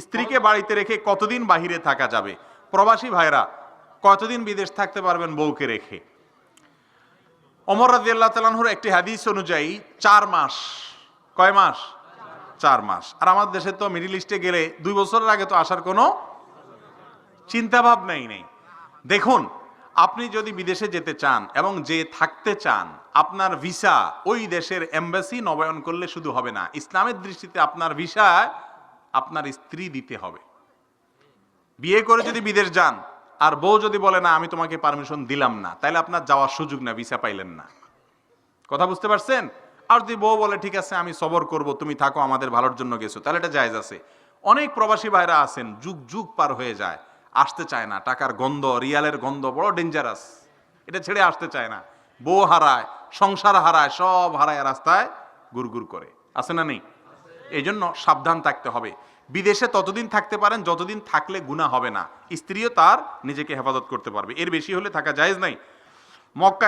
স্ত্রীকে বাড়িতে রেখে কতদিন বাহিরে থাকা যাবে? প্রবাসী ভাইরা কতদিন বিদেশ থাকতে পারবেন বউকে রেখে? অমর রাজি আল্লাহ তালাহুর একটি হাদিস অনুযায়ী চার মাস। কয় মাস? চার মাস। আর আমার দেশে তো মিডিল ইস্টে গেলে দুই বছরের আগে তো আসার কোনো চিন্তাভাব নেই নেই। দেখুন, আপনি যদি বিদেশে যেতে চান এবং যে থাকতে চান, আপনার ভিসা ওই দেশের এম্বাসি নবায়ন করলে শুধু হবে না। ইসলামের দৃষ্টিতে আপনার ভিসা আপনার স্ত্রী দিতে হবে। বিয়ে করে যদি বিদেশ যান, আর বউ যদি বলে, না, আমি তোমাকে পারমিশন দিলাম না। তাহলে আপনার যাওয়ার সুযোগ না ভিসা পাইলেন না। কথা বুঝতে পারছেন? আর যদি বউ বলে, ঠিক আছে, আমি সবর করব, তুমি থাকো, আমাদের ভালোর জন্য গেছো। তাহলে এটা জায়েজ আছে। অনেক প্রবাসী ভাইরা আছেন, যুগ যুগ পার হয়ে যায়, আসতে চায় না। টাকার গন্ধ, রিয়ালের গন্ধ বড় ডেঞ্জারাস এটা ছেড়ে আসতে চায় না। বউ হারায়, সংসার হারায়, সব হারায় রাস্তায় গুড়গুড় করে। আছে না নেই? এই জন্য সাবধান থাকতে হবে। বিদেশে ততদিন থাকতে পারেন, যতদিন থাকলে গুণা হবে না। স্ত্রীও তার নিজেকে হেফাজত করতে পারবে। এর বেশি হলে থাকা জায়েজ নাই। মক্কা